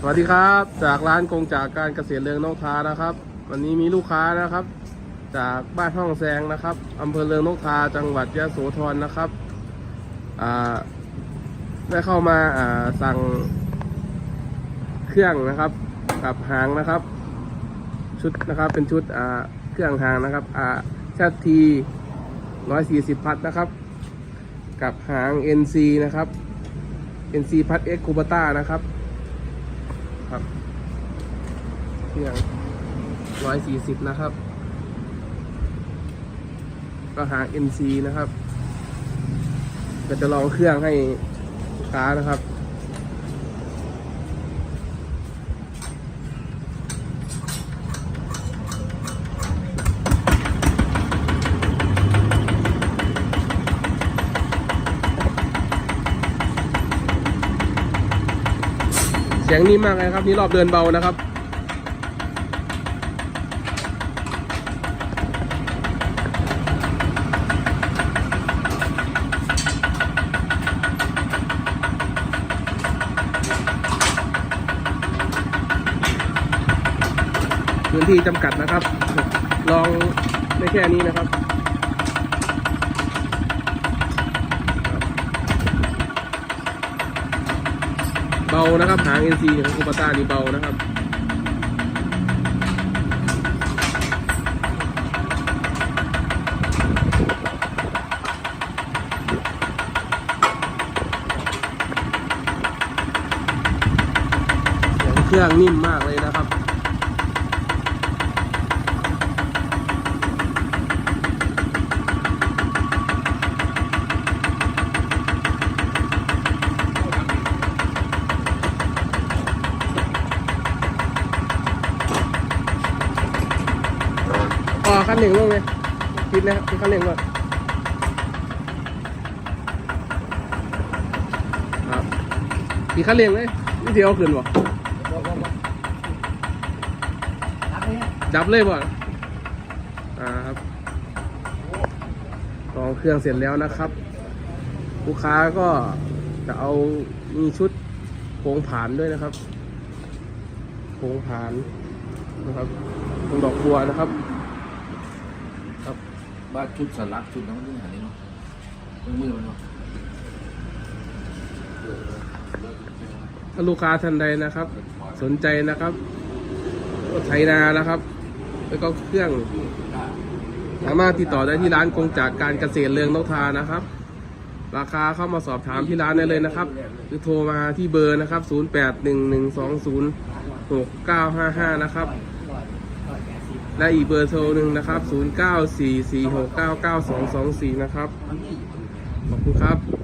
สวัสดีครับ จากร้านกงจากการเกษตรเรืองนกทานะครับ วันนี้มีลูกค้านะครับ จากบ้านห้องแซงนะครับอำเภอเรืองนกทาจังหวัดยะโสธรนะครับได้เข้ามาสั่งเครื่องนะครับ กับหางนะครับ ชุดนะครับเป็นชุดเครื่องหางนะครับอ่าชาทีร้อยสี่สิบพัดนะครับ กับหาง NC นะครับ NC พัด X คูบต้านะครับ ครับเครื่องร้อยสี่สิบนะครับ ก็หาง NC นะครับก็จะลองเครื่องให้ลูกค้านะครับ เสียงนิ่มมากเลยครับ นี่รอบเดินเบานะครับ พื้นที่จำกัดนะครับ ลองได้แค่นี้นะครับ เบา นะครับ หาง NC ของคูปต้านี่เบานะครับเครื่องนิ่มมากเลยนะครับ ขั้นหนึ่งลงเลยคิดนะครับขั้นหนึ่งก่อนครับขี่ขั้นเร่งเลยนี่เดียวขึ้นบ่จับเลยบ่อ่าครับลองเครื่องเสร็จแล้วนะครับ ลูกค้าก็จะเอามีชุดโผงผานด้วยนะครับโผงผานนะครับตรงดอกบัวนะครับ บ้าชุดสลักชุดน้ำนี่หันนี่เนาะมือมือมันเนาะถ้าลูกค้าท่านใดนะครับ สนใจนะครับรถไถนานะครับ แล้วก็เครื่อง สามารถติดต่อได้ที่ร้านกงจากการเกษตรเรืองนกทานะครับ ราคาเข้ามาสอบถามที่ร้านได้เลยนะครับหรือโทรมาที่เบอร์นะครับ 0811206955 นะครับ และอีกเบอร์โทรหนึ่งนะครับ 0944699224 นะครับ ขอบคุณครับ